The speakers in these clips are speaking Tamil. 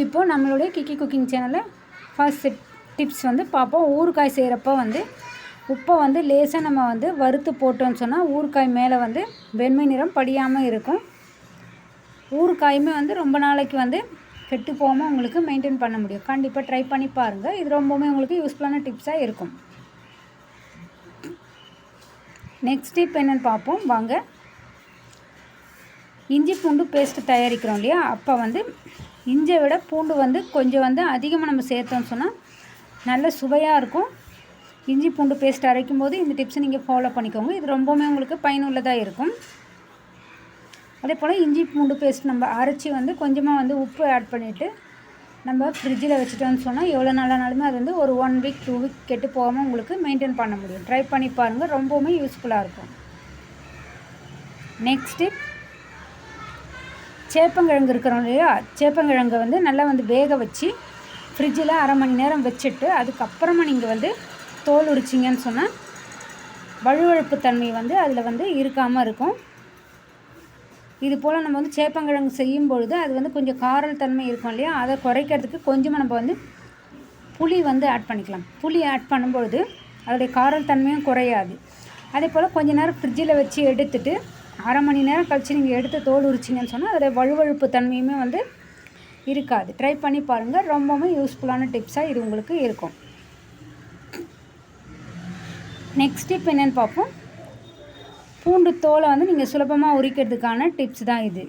இப்போது நம்மளுடைய கிக்கி குக்கிங் சேனலில் ஃபர்ஸ்ட் டிப்ஸ் வந்து பார்ப்போம். ஊறுகாய் செய்கிறப்ப வந்து உப்பை வந்து லேசாக நம்ம வந்து வறுத்து போட்டோம்னு சொன்னால் ஊறுகாய் மேலே வந்து வெண்மை நிறம் படியாமல் இருக்கும். ஊறுகாயுமே வந்து ரொம்ப நாளைக்கு வந்து கெட்டு போகாமல் உங்களுக்கு மெயின்டைன் பண்ண முடியும். கண்டிப்பாக ட்ரை பண்ணி பாருங்கள் இது ரொம்பவுமே உங்களுக்கு யூஸ்ஃபுல்லான டிப்ஸாக இருக்கும். நெக்ஸ்ட் டிப் என்னென்னு பார்ப்போம். வாங்க. இஞ்சி பூண்டு பேஸ்ட்டு தயாரிக்கிறோம் இல்லையா? அப்போ வந்து இஞ்சியை விட பூண்டு வந்து கொஞ்சம் வந்து அதிகமாக நம்ம சேர்த்தோம்னு சொன்னால் நல்ல சுவையாக இருக்கும். இஞ்சி பூண்டு பேஸ்ட் அரைக்கும் போது இந்த டிப்ஸை நீங்கள் ஃபாலோ பண்ணிக்கோங்க. இது ரொம்பவுமே உங்களுக்கு பயனுள்ளதாக இருக்கும். அதே போல் இஞ்சி பூண்டு பேஸ்ட் நம்ம அரைச்சி வந்து கொஞ்சமாக வந்து உப்பு ஆட் பண்ணிவிட்டு நம்ம ஃப்ரிட்ஜில் வச்சுட்டோம்னு சொன்னால் எவ்வளோ நாளானாலுமே அது வந்து ஒரு ஒன் வீக் டூ வீக் கெட்டு போகாமல் உங்களுக்கு மெயின்டைன் பண்ண முடியும். ட்ரை பண்ணி பாருங்கள் ரொம்பவுமே யூஸ்ஃபுல்லாக இருக்கும். நெக்ஸ்ட்டு சேப்பங்கிழங்கு இருக்கிறோம் இல்லையா? சேப்பங்கிழங்கை வந்து நல்லா வந்து வேக வச்சு ஃப்ரிட்ஜில் அரை மணி நேரம் வச்சுட்டு அதுக்கப்புறமா நீங்கள் வந்து தோல் உரிச்சிங்கன்னு சொன்னால் வழுவழுப்பு தன்மை வந்து அதில் வந்து இருக்காமல் இருக்கும். இது போல் நம்ம வந்து சேப்பங்கிழங்கு செய்யும் பொழுது அது வந்து கொஞ்சம் காரல் தன்மை இருக்கும் இல்லையா? அதை குறைக்கிறதுக்கு கொஞ்சமாக நம்ம வந்து புளி வந்து ஆட் பண்ணிக்கலாம். புளி ஆட் பண்ணும்பொழுது அதோடைய காரல் தன்மையும் குறையாது. அதே போல் கொஞ்ச நேரம் ஃப்ரிட்ஜில் வச்சு எடுத்துட்டு அரை மணி நேரம் கழித்து நீங்கள் எடுத்து தோல் உரிச்சிங்கன்னு சொன்னால் அதோடைய வலுவழுப்பு தன்மையுமே வந்து இருக்காது. ட்ரை பண்ணி பாருங்கள் ரொம்பவுமே யூஸ்ஃபுல்லான டிப்ஸாக இது உங்களுக்கு இருக்கும். நெக்ஸ்ட் டிப் என்னென்னு பார்ப்போம். பூண்டு தோலை வந்து நீங்கள் சுலபமாக உரிக்கிறதுக்கான டிப்ஸ் தான் இது.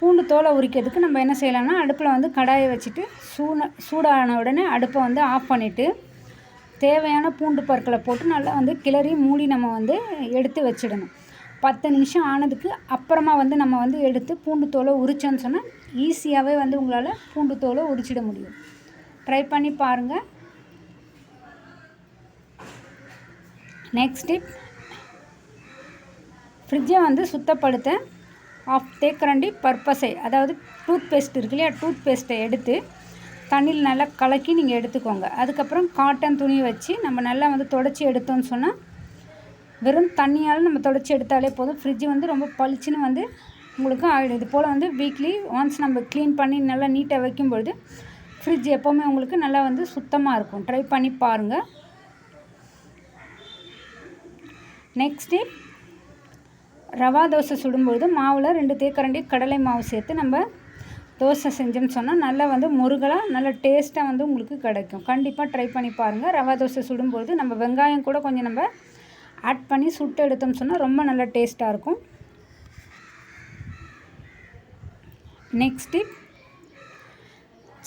பூண்டு தோலை உரிக்கிறதுக்கு நம்ம என்ன செய்யலாம்னா அடுப்பில் வந்து கடாயை வச்சுட்டு சூட சூடான உடனே அடுப்பை வந்து ஆஃப் பண்ணிவிட்டு தேவையான பூண்டு பற்களை போட்டு நல்லா வந்து கிளறி மூடி நம்ம வந்து எடுத்து வச்சிடணும். பத்து நிமிஷம் ஆனதுக்கு அப்புறமா வந்து நம்ம வந்து எடுத்து பூண்டு தோலை உரிச்சோன்னு சொன்னால் ஈஸியாகவே வந்து உங்களால் பூண்டு தோலை உரிச்சிட முடியும். ட்ரை பண்ணி பாருங்கள் நெக்ஸ்ட் டிப் ஃப்ரிட்ஜை வந்து சுத்தப்படுத்த ஆஃப் தேக்கரண்டி பர்பஸை அதாவது டூத் பேஸ்ட் இருக்கு இல்லையா டூத் பேஸ்ட்டை எடுத்து தண்ணியில் நல்லா கலக்கி நீங்கள் எடுத்துக்கோங்க. அதுக்கப்புறம் காட்டன் துணி வச்சு நம்ம நல்லா வந்து தொடச்சி எடுத்தோம்னு சொன்னால் வெறும் தண்ணியால் நம்ம தொடச்சி எடுத்தாலே போதும். ஃப்ரிட்ஜ் வந்து ரொம்ப பளிச்சுன்னு வந்து உங்களுக்கு ஆகிடும் இது போல் வந்து வீக்லி ஒன்ஸ் நம்ம க்ளீன் பண்ணி நல்லா நீட்டாக வைக்கும்பொழுது ஃப்ரிட்ஜ் எப்போவுமே உங்களுக்கு நல்லா வந்து சுத்தமாக இருக்கும். ட்ரை பண்ணி பாருங்கள் நெக்ஸ்ட்டு ரவா தோசை சுடும்பொழுது மாவில் ரெண்டு தேக்கரண்டி கடலை மாவு சேர்த்து நம்ம தோசை செஞ்சோம்னு சொன்னால் நல்லா வந்து முருகலாக நல்ல டேஸ்ட்டாக வந்து உங்களுக்கு கிடைக்கும். கண்டிப்பாக ட்ரை பண்ணி பாருங்கள் ரவா தோசை சுடும்பொழுது நம்ம வெங்காயம் கூட கொஞ்சம் நம்ம ஆட் பண்ணி சுட்டு எடுத்தோம்னு சொன்னால் ரொம்ப நல்லா டேஸ்ட்டாக இருக்கும். நெக்ஸ்ட்டு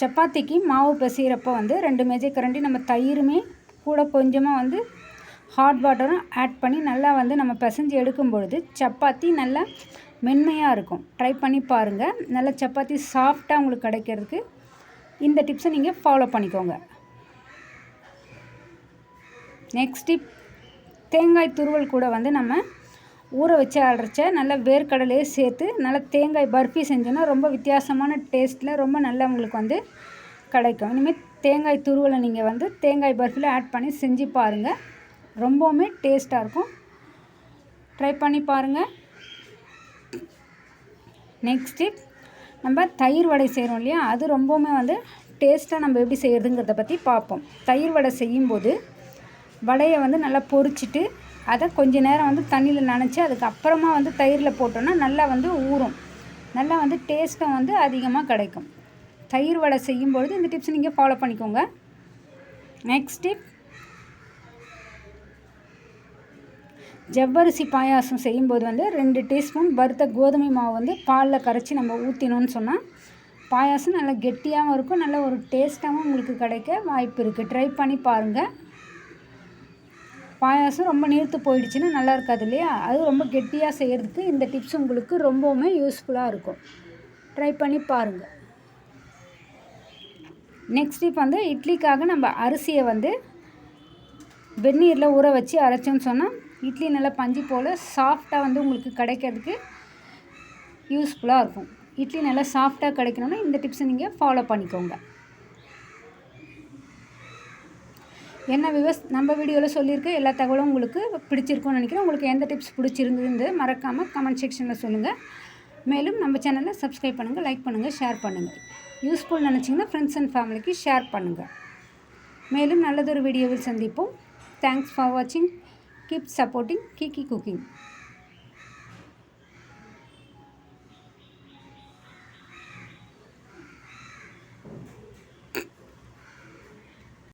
சப்பாத்திக்கு மாவு பிசைகிறப்ப வந்து ரெண்டு மேஜை கரண்டி நம்ம தயிருமே கூட கொஞ்சமாக வந்து ஹாட் வாட்டரும் ஆட் பண்ணி நல்லா வந்து நம்ம பிசைஞ்சு எடுக்கும் பொழுது சப்பாத்தி நல்லா மென்மையாக இருக்கும். ட்ரை பண்ணி பாருங்கள் நல்ல சப்பாத்தி சாஃப்டாக உங்களுக்கு கிடைக்கிறதுக்கு இந்த டிப்ஸை நீங்கள் ஃபாலோ பண்ணிக்கோங்க. நெக்ஸ்ட் டிப் தேங்காய் துருவல் கூட வந்து நம்ம ஊற வச்சு அரைச்ச நல்லா வேர்க்கடலையே சேர்த்து நல்லா தேங்காய் பர்ஃபி செஞ்சோன்னா ரொம்ப வித்தியாசமான டேஸ்ட்டில் ரொம்ப நல்லா உங்களுக்கு வந்து கிடைக்கும். இனிமேல் தேங்காய் துருவலை நீங்கள் வந்து தேங்காய் பர்ஃபியில் ஆட் பண்ணி செஞ்சு பாருங்கள் ரொம்பவுமே டேஸ்ட்டாக இருக்கும். ட்ரை பண்ணி பாருங்கள் நெக்ஸ்ட்டு நம்ம தயிர் வடை செய்கிறோம் இல்லையா? அது ரொம்பவுமே வந்து டேஸ்ட்டாக நம்ம எப்படி செய்கிறதுங்கிறத பற்றி பார்ப்போம். தயிர் வடை செய்யும்போது வடையை வந்து நல்லா பொறிச்சிட்டு அதை கொஞ்ச நேரம் வந்து தண்ணியில் நனைச்சி அதுக்கப்புறமா வந்து தயிரில் போட்டோன்னா நல்லா வந்து ஊறும். நல்லா வந்து டேஸ்ட்டும் வந்து அதிகமாக கிடைக்கும். தயிர் வடை செய்யும்பொழுது இந்த டிப்ஸ் நீங்கள் ஃபாலோ பண்ணிக்கோங்க. நெக்ஸ்ட் டிப் ஜவ்வரிசி பாயாசம் செய்யும்போது வந்து ரெண்டு டீஸ்பூன் வறுத்த கோதுமை மாவு வந்து பாலில் கரைச்சி நம்ம ஊற்றினோன்னு சொன்னால் பாயாசம் நல்லா கெட்டியாகவும் இருக்கும் நல்ல ஒரு டேஸ்ட்டாகவும் உங்களுக்கு கிடைக்க வாய்ப்பு இருக்குது ட்ரை பண்ணி பாருங்கள் பாயாசம் ரொம்ப நீர்த்து போயிடுச்சுன்னா நல்லா இருக்காது இல்லையா? அது ரொம்ப கெட்டியாக செய்கிறதுக்கு இந்த டிப்ஸ் உங்களுக்கு ரொம்பவுமே யூஸ்ஃபுல்லாக இருக்கும். ட்ரை பண்ணி பாருங்கள் நெக்ஸ்ட் டிப் வந்து இட்லிக்காக நம்ம அரிசியை வந்து வெந்நீரில் ஊற வச்சு அரைச்சோன்னு சொன்னால் இட்லி நல்லா பஞ்சு போல் சாஃப்டாக வந்து உங்களுக்கு கிடைக்கிறதுக்கு யூஸ்ஃபுல்லாக இருக்கும். இட்லி நல்லா சாஃப்டாக கிடைக்கணுன்னா இந்த டிப்ஸை நீங்கள் ஃபாலோ பண்ணிக்கோங்க. என்ன விவஸ் நம்ம வீடியோவில் சொல்லியிருக்க எல்லா தகவலும் உங்களுக்கு பிடிச்சிருக்கும்னு நினைக்கிறேன். உங்களுக்கு எந்த டிப்ஸ் பிடிச்சிருந்தது மறக்காமல் கமெண்ட் செக்ஷனில் சொல்லுங்கள் மேலும் நம்ம சேனலை சப்ஸ்கிரைப் பண்ணுங்கள் லைக் பண்ணுங்கள் ஷேர் பண்ணுங்கள் யூஸ்ஃபுல் நினச்சிங்கன்னா ஃப்ரெண்ட்ஸ் அண்ட் ஃபேமிலிக்கு ஷேர் பண்ணுங்கள் மேலும் நல்லதொரு வீடியோவில் சந்திப்போம். தேங்க்ஸ் ஃபார் வாட்சிங் கீப் சப்போர்ட்டிங் கீக்கி குக்கிங்